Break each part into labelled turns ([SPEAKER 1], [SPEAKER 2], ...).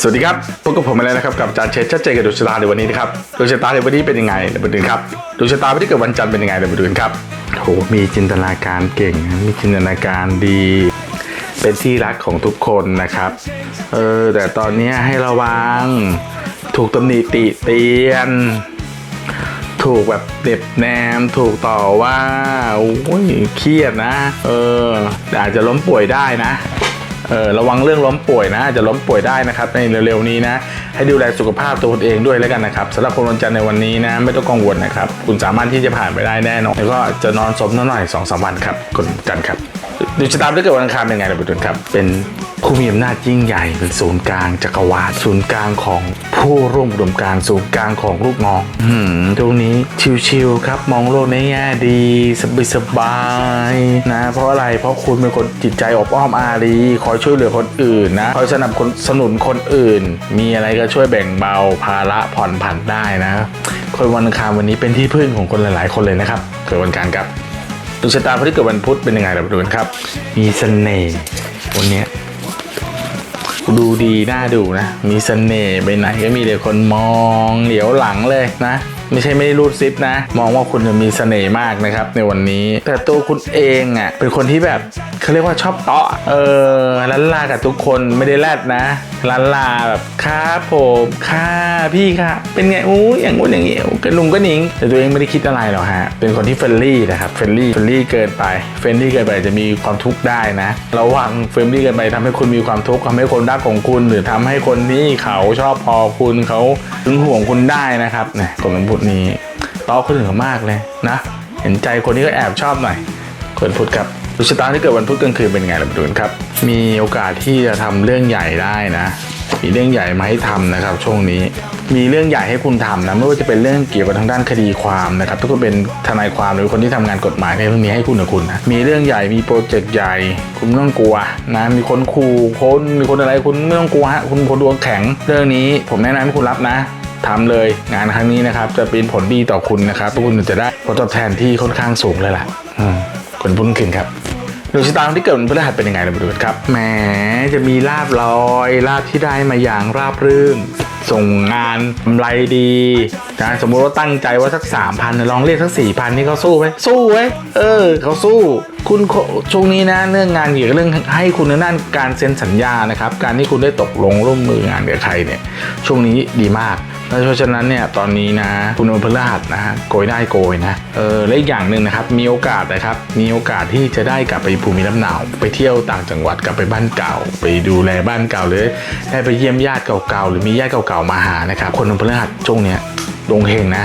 [SPEAKER 1] สวัสดีครับพบกับผมมาแล้วนะครับกับจาร์เชษชัดเจนกับดวงชะตาในวันนี้นะครับดวงชะตาในวันนี้เป็นยังไงเดี๋ยวมาดูกันครับดวงชะตาวันที่เกิดวันจันทร์เป็นยังไงเดี๋ยวมาดูกันครับโหมีจินตนาการเก่งมีจินตนาการดี เป็นที่รักของทุกคนนะครับเออแต่ตอนนี้ให้ระวัง ถูกตำหนิติเตียน ถูกแบบเด็บแนมถูกต่อว่าโอ้ยเครียดนะ เอออาจจะล้มป่วยได้นะ เออระวังเรื่องล้มป่วยนะจะล้มป่วยได้นะครับในเร็วๆนี้นะให้ดูแลสุขภาพตัวเองด้วยแล้วกันนะครับสำหรับคนวันจันทร์ในวันนี้นะไม่ต้องกังวลนะครับคุณสามารถที่จะผ่านไปได้แน่นอนแล้วก็จะนอนสมนิดหน่อยสองสามวันครับคนจันทร์ครับดูชะตาถ้าเกิดวันอังคารเป็นไงล่ะบุตรครับเป็น ผู้มีอำนาจยิ่งใหญ่เป็นศูนย์กลางจักรวาลศูนย์กลางของผู้ร่วมอุดมการศูนย์กลางของลูกน้องอืมตรงนี้ชิวๆครับ มองโลกในแง่ดีสบายๆนะ เพราะอะไรเพราะคุณเป็นคนจิตใจอบอ้อมอารีคอยช่วยเหลือคนอื่นนะคอยสนับสนุนคนอื่น มีอะไรก็ช่วยแบ่งเบาภาระผ่อนผันได้นะคนวันอังคารวันนี้เป็นที่พึ่งของคนหลาย ๆ คนเลยนะครับเกิดวันอังคารครับดวงชะตาคนที่เกิดวันพุธเป็นยังไงเราไปดูกันครับ มีเสน่ห์วันนี้ ดูดีน่าดูนะ มีเสน่ห์ไปไหนก็มีแต่คนมองเหลียวหลังเลยนะ ไม่ใช่ไม่ได้รูดซิปนะ มองว่าคุณจะมีเสน่ห์มากนะครับ ในวันนี้ แต่ตัวคุณเองอะเป็นคนที่แบบเขาเรียกว่าชอบเตาะเออลันลากับทุกคนไม่ได้แรดนะลันลาแบบครับผมค่ะพี่ค่ะ เป็นไงอู้อย่างงู้นอย่างงี้กระลุงก็หนิง แต่ตัวเองไม่ได้คิดอะไรหรอกฮะเป็นคนที่เฟรนลี่นะครับเฟรนลี่เฟรนลี่เกินไปเฟรนลี่เกินไปจะมีความทุกข์ได้นะระวังเฟรนลี่เกินไปทำให้คุณมีความทุกข์ทำให้คนรักของคุณ หรือทำให้คนที่เขาชอบพอคุณเขาถึงห่วงคุณได้นะครับเนี่ยคนวันพุธนี้ต้อคนอื่นมากเลยนะ เห็นใจคนที่ก็แอบชอบหน่อยคนพุธครับดวงชะตาที่เกิดวันพุธกลางคืนเป็นไงล่ะมาดูกันครับ มีโอกาสที่จะทำเรื่องใหญ่ได้นะ มีเรื่องใหญ่มาให้ทำนะครับ ช่วงนี้ มีเรื่องใหญ่ให้คุณทำนะไม่ว่าจะเป็นเรื่องเกี่ยวกับทางด้านคดีความนะครับถ้าคุณเป็นทนายความหรือคนที่ทำงานกฎหมายในเรื่องนี้ให้คุณกับคุณนะมีเรื่องใหญ่มีโปรเจกต์ใหญ่ คุณไม่ต้องกลัวนะมีคนขู่คนมีคนอะไรคุณไม่ต้องกลัวฮะคุณคนดวงแข็ง เรื่องนี้ผมแนะนำให้คุณรับนะ ทำเลยงานครั้งนี้นะครับ จะเป็นผลดีต่อคุณนะครับทุกคุณจะได้ผลตอบแทนที่ค่อนข้างสูงเลยล่ะคนพุ่งขึ้นครับดวงชะตาที่เกิดวันพฤหัสเป็นยังไงเรามาดูกันครับแหมจะมีลาบลอยลาบที่ได้มาอย่างราบรื่นส่งงานกำไรดีนะสมมุติว่าตั้งใจว่าสักสามพันลองเรียกสักสี่พันนี่เขาสู้ไหมสู้ไว้เออเขาสู้ คุณช่วงนี้นะเรื่องงานเกี่ยวกับเรื่องให้คุณในด้านการเซ็นสัญญานะครับ การที่คุณได้ตกลงร่วมมืองานกับใครเนี่ยช่วงนี้ดีมาก เพราะฉะนั้นเนี่ยตอนนี้นะคุณวันพฤหัสนะฮะโกยได้โกยนะเออและอีกอย่างหนึ่งนะครับมีโอกาสนะครับมีโอกาสที่จะได้กลับไปภูมิลำเนาไปเที่ยวต่างจังหวัดกลับไปบ้านเก่า ไปดูแลบ้านเก่าหรือได้ไปเยี่ยมญาติเก่าๆหรือมีญาติเก่าๆมาหานะครับคนวันพฤหัสช่วงเนี้ยดวงเฮงนะ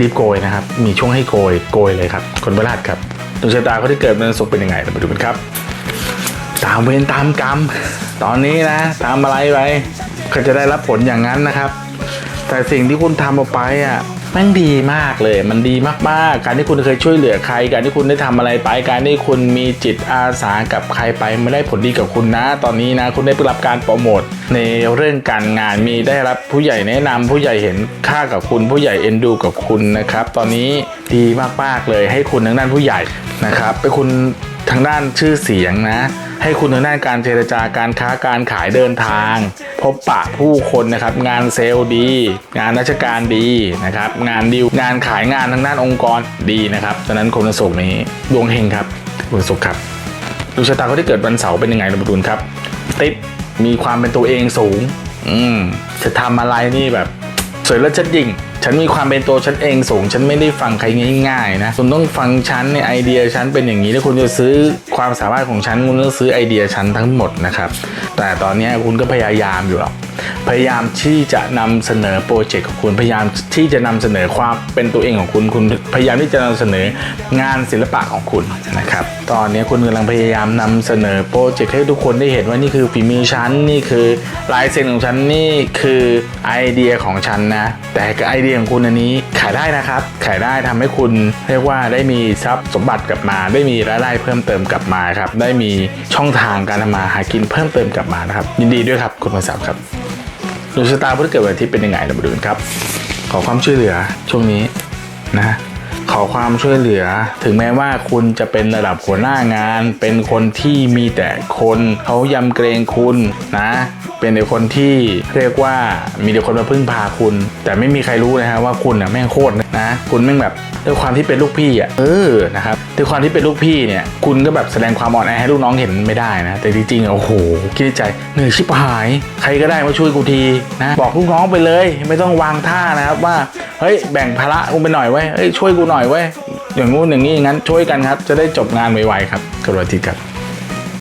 [SPEAKER 1] รีบโกยนะครับ มีช่วงให้โกยโกยเลยครับ คนพฤหัสครับดวงชะตาเขาที่เกิดเป็นศุกร์เป็นยังไงมาดูกันครับ ตามเวรตามกรรม ตอนนี้นะทำอะไรไปก็จะได้รับผลอย่างนั้นนะครับ แต่สิ่งที่คุณทำออกไปอะแม่งดีมากเลยมันดีมากๆ การที่คุณเคยช่วยเหลือใคร การที่คุณได้ทำอะไรไป การที่คุณมีจิตอาสากับใครไปไม่ได้ผลดีกับคุณนะ ตอนนี้นะ คุณได้รับการโปรโมทในเรื่องการงานมีได้รับผู้ใหญ่แนะนำผู้ใหญ่เห็นค่ากับคุณ ผู้ใหญ่เอ็นดูกับคุณนะครับ ตอนนี้ดีมากๆเลยให้คุณทางด้านผู้ใหญ่นะครับเป็นคุณทางด้านชื่อเสียงนะ ให้คุณทางด้านการเจรจาการค้าการขายเดินทาง พบปะผู้คนนะครับ งานเซลล์ดี งานราชการดีนะครับ งานดิวงานขายงานทางด้านองค์กรดีนะครับฉะนั้นคนวันศุกร์นี้ดวงเฮงครับวันศุกร์ครับดวงชะตาเขาที่เกิดวันเสาร์เป็นยังไงเรามาดูกันครับ ติดมีความเป็นตัวเองสูง อืมจะทำอะไรนี่แบบสวยแล้วชัดยิง ฉันมีความเป็นตัวฉันเองสูง ฉันไม่ได้ฟังใครง่ายๆนะคุณต้องฟังฉันในไอเดียฉันเป็นอย่างนี้แล้วคุณจะซื้อความสามารถของฉันคุณต้องซื้อไอเดียฉันทั้งหมดนะครับแต่ตอนนี้คุณก็พยายามอยู่หรอก พยายามที่จะนำเสนอโปรเจกต์ของคุณ พยายามที่จะนำเสนอความเป็นตัวเองของคุณ คุณพยายามที่จะนำเสนองานศิลปะของคุณนะครับ ตอนนี้คุณกำลังพยายามนำเสนอโปรเจกต์ให้ทุกคนได้เห็นว่านี่คือฝีมือฉัน นี่คือลายเซ็นของฉัน นี่คือไอเดียของฉันนะ แต่กับไอเดียของคุณอันนี้ขายได้นะครับ ขายได้ทำให้คุณเรียกว่าได้มีทรัพย์สมบัติกลับมา ได้มีรายได้เพิ่มเติมกลับมาครับ ได้มีช่องทางการทำมาหากินเพิ่มเติมกลับมานะครับ ยินดีด้วยครับคุณมาสับครับ ดวงชะตาพุธเกิดวันอาทิตย์เป็นยังไงเรามาดูกันครับ ขอความช่วยเหลือช่วงนี้นะ อความช่วยเหลือ ถึงแม้ว่าคุณจะเป็นระดับหัวหน้างาน เป็นคนที่มีแต่คนเขายำเกรงคุณนะ เป็นแต่คนที่เรียกว่ามีแต่คนมาพึ่งพาคุณ แต่ไม่มีใครรู้นะฮะว่าคุณน่ะแม่งโคตรนะ คุณแม่งแบบด้วยความที่เป็นลูกพี่อะเออนะครับด้วยความที่เป็นลูกพี่เนี่ย คุณก็แบบแสดงความอ่อนแอให้ลูกน้องเห็นไม่ได้นะ แต่จริงๆอะโอ้โหคิดในใจเหนื่อยชิบหาย ใครก็ได้มาช่วยกูทีนะ บอกลูกน้องไปเลย ไม่ต้องวางท่านะครับว่า เฮ้ยแบ่งภาระกูไปหน่อยไว้ยเฮ้ยช่วยกูหน่อยไว้ยอย่างงู้นอย่างนี้อย่างนั้นช่วยกันครับ จะได้จบงานไวๆครับกระโดดทีครับ